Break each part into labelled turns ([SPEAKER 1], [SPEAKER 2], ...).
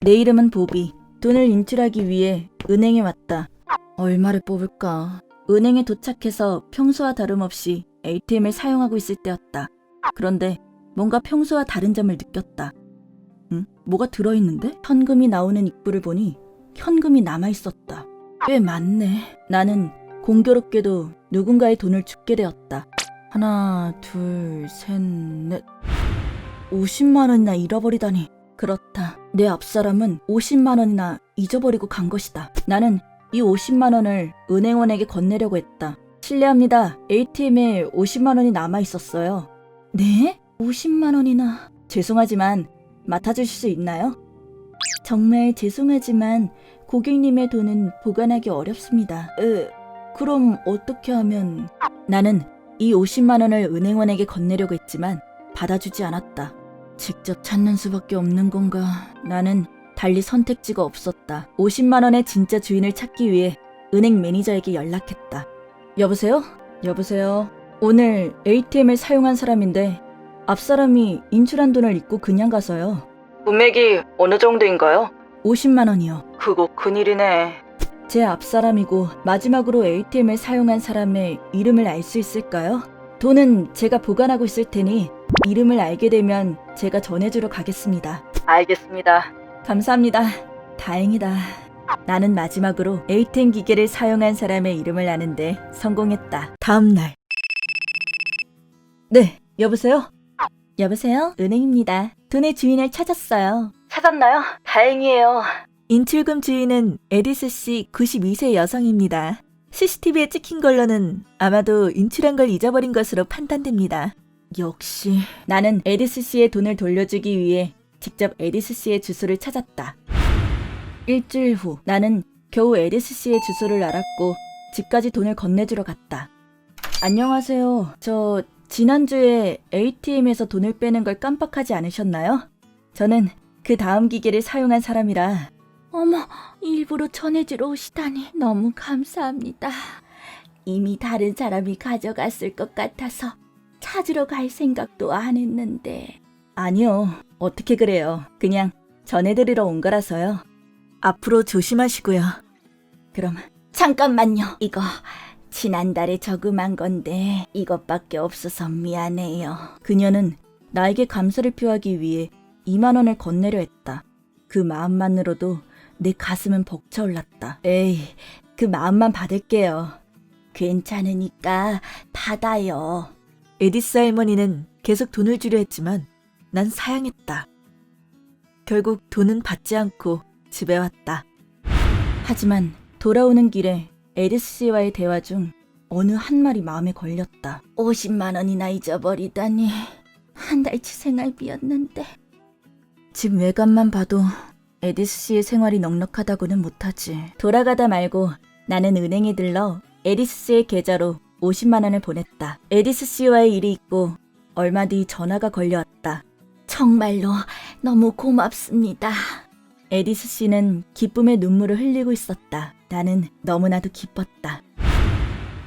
[SPEAKER 1] 내 이름은 보비. 돈을 인출하기 위해 은행에 왔다. 얼마를 뽑을까? 은행에 도착해서 평소와 다름없이 ATM을 사용하고 있을 때였다. 그런데 뭔가 평소와 다른 점을 느꼈다. 응? 뭐가 들어있는데? 현금이 나오는 입구를 보니 현금이 남아있었다. 꽤 많네. 나는 공교롭게도 누군가의 돈을 줍게 되었다. 하나, 둘, 셋, 넷. 50만 원이나 잃어버리다니. 그렇다. 내 앞사람은 50만 원이나 잊어버리고 간 것이다. 나는 이 50만 원을 은행원에게 건네려고 했다. 실례합니다. ATM에 50만 원이 남아 있었어요. 네? 50만 원이나. 죄송하지만 맡아주실 수 있나요? 정말 죄송하지만 고객님의 돈은 보관하기 어렵습니다. 으, 그럼 어떻게 하면 나는 이 50만 원을 은행원에게 건네려고 했지만 받아주지 않았다. 직접 찾는 수밖에 없는 건가? 나는 달리 선택지가 없었다. 50만 원의 진짜 주인을 찾기 위해 은행 매니저에게 연락했다. 여보세요? 여보세요? 오늘 ATM을 사용한 사람인데 앞 사람이 인출한 돈을 잊고 그냥 가서요. 금액이 어느 정도인가요? 50만 원이요. 그거 큰일이네. 제 앞 사람이고 마지막으로 ATM을 사용한 사람의 이름을 알 수 있을까요? 돈은 제가 보관하고 있을 테니 이름을 알게 되면 제가 전해주러 가겠습니다. 알겠습니다. 감사합니다. 다행이다. 나는 마지막으로 ATM 기계를 사용한 사람의 이름을 아는데 성공했다. 다음 날. 네, 여보세요? 여보세요? 은행입니다. 돈의 주인을 찾았어요. 찾았나요? 다행이에요. 인출금 주인은 에디스 씨 92세 여성입니다. CCTV에 찍힌 걸로는 아마도 인출한 걸 잊어버린 것으로 판단됩니다. 역시 나는 에디스 씨의 돈을 돌려주기 위해 직접 에디스 씨의 주소를 찾았다. 일주일 후 나는 겨우 에디스 씨의 주소를 알았고 집까지 돈을 건네주러 갔다. 안녕하세요. 저 지난주에 ATM에서 돈을 빼는 걸 깜빡하지 않으셨나요? 저는 그 다음 기계를 사용한 사람이라 어머, 일부러 전해주러 오시다니 너무 감사합니다. 이미 다른 사람이 가져갔을 것 같아서 찾으러 갈 생각도 안 했는데. 아니요, 어떻게 그래요. 그냥 전해드리러 온 거라서요. 앞으로 조심하시고요. 그럼 잠깐만요. 이거 지난달에 저금한 건데 이것밖에 없어서 미안해요. 그녀는 나에게 감사를 표하기 위해 2만 원을 건네려 했다. 그 마음만으로도 내 가슴은 벅차올랐다. 에이, 그 마음만 받을게요. 괜찮으니까 받아요. 에디스 할머니는 계속 돈을 주려 했지만 난 사양했다. 결국 돈은 받지 않고 집에 왔다. 하지만 돌아오는 길에 에디스 씨와의 대화 중 어느 한 말이 마음에 걸렸다. 50만 원이나 잊어버리다니 한 달치 생활비였는데. 집 외관만 봐도 에디스 씨의 생활이 넉넉하다고는 못하지. 돌아가다 말고 나는 은행에 들러 에디스 씨의 계좌로 50만 원을 보냈다. 에디스 씨와의 일이 있고 얼마 뒤 전화가 걸려왔다. 정말로 너무 고맙습니다. 에디스 씨는 기쁨의 눈물을 흘리고 있었다. 나는 너무나도 기뻤다.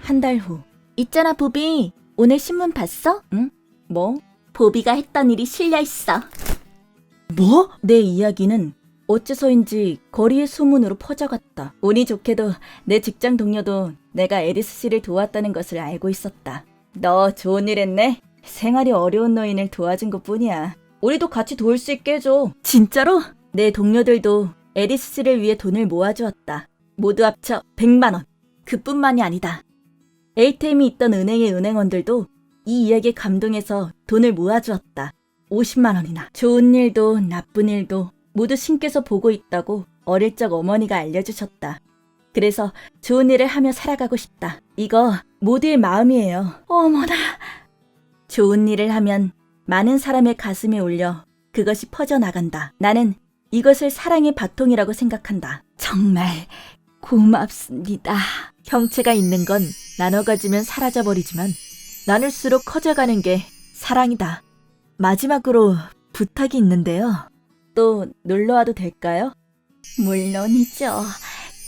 [SPEAKER 1] 한 달 후. 있잖아, 보비. 오늘 신문 봤어? 응? 뭐? 보비가 했던 일이 실려 있어. 뭐? 내 이야기는 어째서인지 거리의 소문으로 퍼져갔다. 운이 좋게도 내 직장 동료도 내가 에디스 씨를 도왔다는 것을 알고 있었다. 너 좋은 일 했네? 생활이 어려운 노인을 도와준 것 뿐이야. 우리도 같이 도울 수 있게 해줘. 진짜로? 내 동료들도 에디스 씨를 위해 돈을 모아주었다. 모두 합쳐 100만원. 그뿐만이 아니다. ATM이 있던 은행의 은행원들도 이 이야기에 감동해서 돈을 모아주었다. 50만원이나. 좋은 일도 나쁜 일도 모두 신께서 보고 있다고 어릴 적 어머니가 알려주셨다. 그래서 좋은 일을 하며 살아가고 싶다. 이거 모두의 마음이에요. 어머나. 좋은 일을 하면 많은 사람의 가슴에 울려 그것이 퍼져나간다. 나는 이것을 사랑의 바통이라고 생각한다. 정말 고맙습니다. 형체가 있는 건 나눠 가지면 사라져버리지만 나눌수록 커져가는 게 사랑이다. 마지막으로 부탁이 있는데요. 또 놀러 와도 될까요? 물론이죠.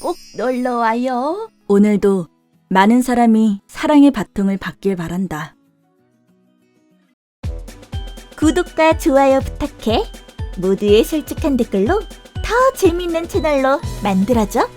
[SPEAKER 1] 꼭 놀러 와요. 오늘도 많은 사람이 사랑의 바통을 받길 바란다. 구독과 좋아요 부탁해. 모두의 솔직한 댓글로 더 재미있는 채널로 만들어줘.